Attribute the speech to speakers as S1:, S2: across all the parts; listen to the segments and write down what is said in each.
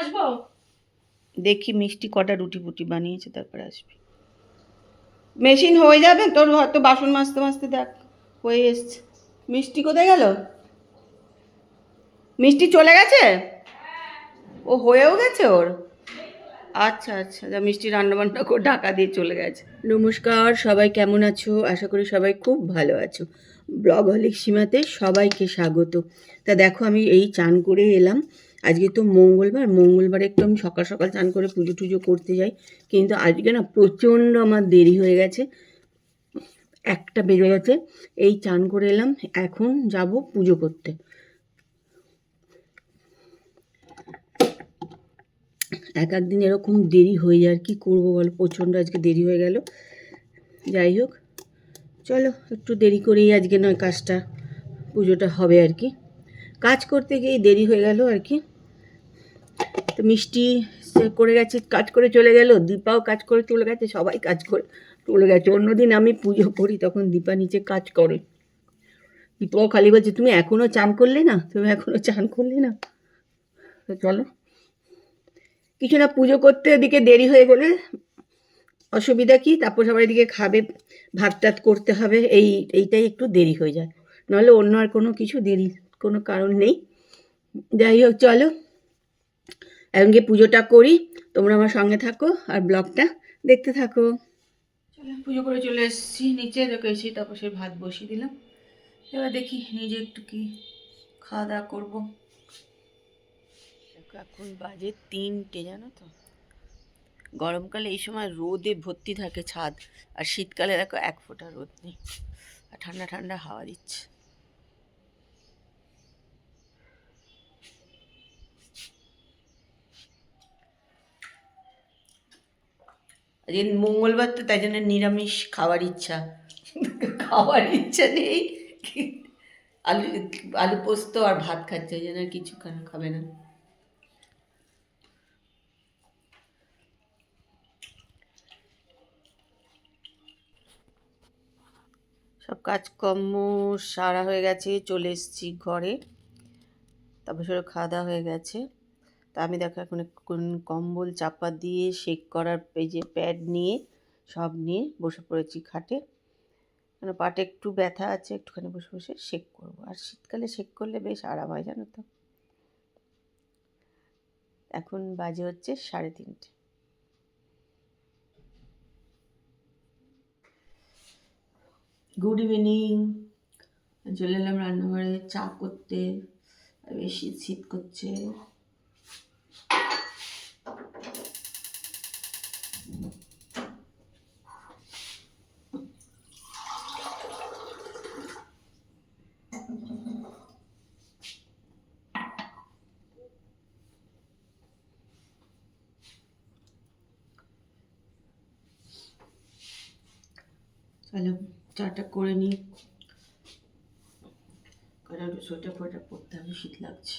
S1: আসব?
S2: দেখি মিষ্টি কটা রুটি পুটি বানিয়েছে, তারপরে আসবি। মেশিন হয়ে যাবে? তোর হয়তো বাসন মাজতে মাজতে দেখ, হয়ে এসছে। মিষ্টি কোথায় গেল? মিষ্টি চলে গেছে? ও হয়েও গেছে ওর? আচ্ছা আচ্ছা। যা মিষ্টি রান্নাবান্না করে ঢাকা দিয়ে চলে গেছে। নমস্কার, সবাই কেমন আছো? আশা করি সবাই খুব ভালো আছো। ব্লগ হলিক সীমাতে সবাইকে স্বাগত। তা দেখো, আমি এই চান করে এলাম। আজকে তো মঙ্গলবার মঙ্গলবার একটু আমি সকাল সকাল চান করে পুজো টুজো করতে যাই। কিন্তু আজকে না প্রচণ্ড আমার দেরি হয়ে গেছে। একটা বেজে গেছে। এই চান করে এলাম। এখন যাব পুজো করতে। এক একদিন এরকম দেরি হয়ে যায়, আর কি করব বলো? প্রচণ্ড আজকে দেরি হয়ে গেল। যাই হোক, চলো, একটু দেরি করেই আজকে নয়, কাজটা, পুজোটা হবে আর কি। কাজ করতে গিয়েই দেরি হয়ে গেল আর কি। তো মিষ্টি করে গেছে, কাজ করে চলে গেল, দীপাও কাজ করে চলে গেছে, সবাই কাজ করে চলে গেছে। অন্যদিন আমি পুজো করি, তখন দীপা নিচে কাজ করে। দীপাও খালি বলছে, তুমি এখনও চান করলে না? তুমি এখনও চান করলে না? তো চলো। কিছু না পুজো করতে ওদিকে দেরি হয়ে গেলে অসুবিধা কি? তারপর সবাই এদিকে খাবে ভাত টাত করতে হবে, এই, এইটাই একটু দেরি হয়ে যায়। নাহলে অন্য আর কোনো কিছু দেরি, কোনো কারণ নেই। যাই হোক, চলো। এখন গিয়ে পুজোটা করি, তোমরা আমার সঙ্গে থাকো আর ব্লগটা দেখতে থাকো। চলো পুজো করে চলে এসেছি। নিচে দেখে এসেছি তারপর সে ভাত বসিয়ে দিলাম। এবার দেখি নিজে একটু কি খাওয়া দাওয়া করব। এখন বাজে তিনটে, জানো তো। গরমকালে এই সময় রোদে ভর্তি থাকে ছাদ, আর শীতকালে দেখো এক ফোঁটা রোদ নেই, আর ঠান্ডা ঠান্ডা হাওয়া দিচ্ছে। আজকে মঙ্গলবার তো তাই জন্য নিরামিষ খাওয়ার ইচ্ছা। খাওয়ার ইচ্ছা নেই। আলু আলু পোস্ত আর ভাত খাচ্ছে, ওই জন্য কিছু খাবে না। সব কাজকর্ম সারা হয়ে গেছে, চলে এসেছি ঘরে। তারপর সব খাওয়া দাওয়া হয়ে গেছে। তা আমি দেখো এখন কম্বল, চাপা দিয়ে শেক করার পেজে প্যাড নিয়ে, সব নিয়ে বসে পড়েছি খাটে। মানে পাটে একটু ব্যথা আছে, একটুখানি বসে বসে শেক করব। আর শীতকালে শেক করলে বেশ আরাম হয় জানো তো। এখন বাজে হচ্ছে সাড়ে তিনটে। গুড ইভিনিং চলে এলাম রান্নাঘরে চা করতে বেশ শীত করছে। চলো। চাটা করে নিই। কারণ সোয়েটার ফোয়েটার পরতে হবে শীত লাগছে।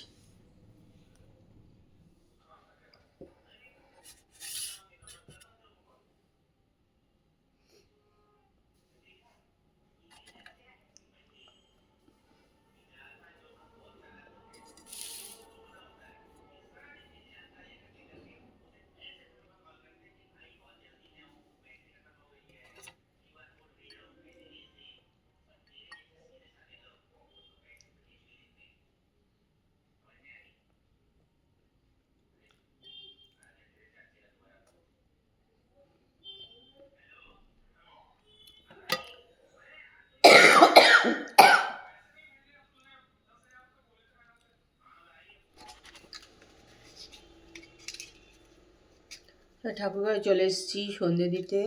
S2: ঠাকুরঘরে চলে এসেছি সন্ধে দিতে।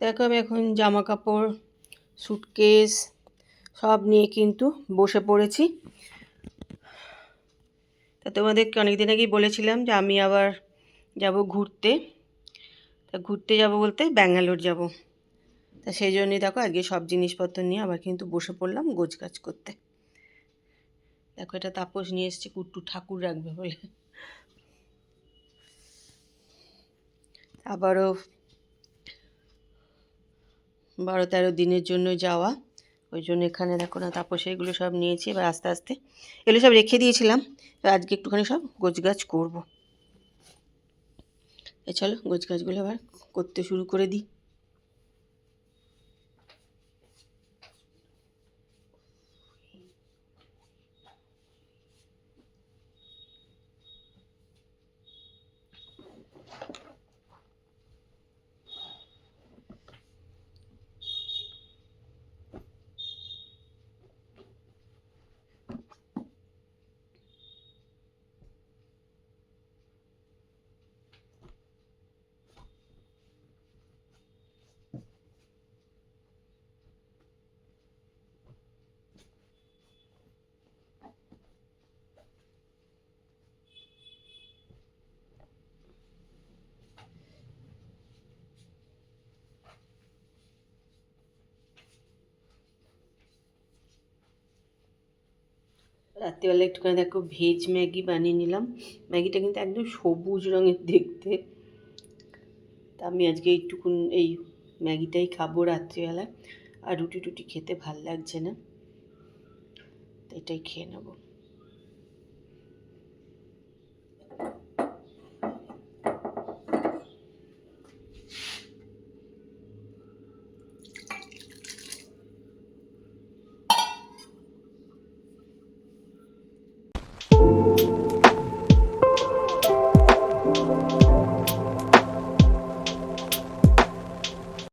S2: দেখো আমি এখন জামা কাপড় সুটকেস সব নিয়ে কিন্তু বসে পড়েছি। তা তোমাদেরকে অনেকদিন আগেই বলেছিলাম যে আমি আবার যাব ঘুরতে। তা ঘুরতে যাব বলতে ব্যাঙ্গালোর যাব। তা সেই জন্যই দেখো আজকে সব জিনিসপত্র নিয়ে আবার কিন্তু বসে পড়লাম গোছ গাছ করতে। দেখো এটা তাপস নিয়ে এসছে, কুট্টু ঠাকুর রাখবে বলে। আবারও বারো তেরো দিনের জন্য যাওয়া। ওই জন্য এখানে দেখো না, তারপর এগুলো সব নিয়েছি, এবার আস্তে আস্তে এগুলো সব রেখে দিয়েছিলাম আজকে একটুখানি সব গোছগাছ করব। এ চলো গোছগাছগুলো আবার করতে শুরু করে দিই। রাত্রিবেলা একটুখানি দেখো ভেজ ম্যাগি বানিয়ে নিলাম। ম্যাগিটা কিন্তু একদম সবুজ রঙের দেখতে। তা আমি আজকে এইটুকুন এই ম্যাগিটাই খাব রাত্রিবেলায়। আর রুটি টুটি খেতে ভালো লাগছে না। তো এটাই খেয়ে নেব।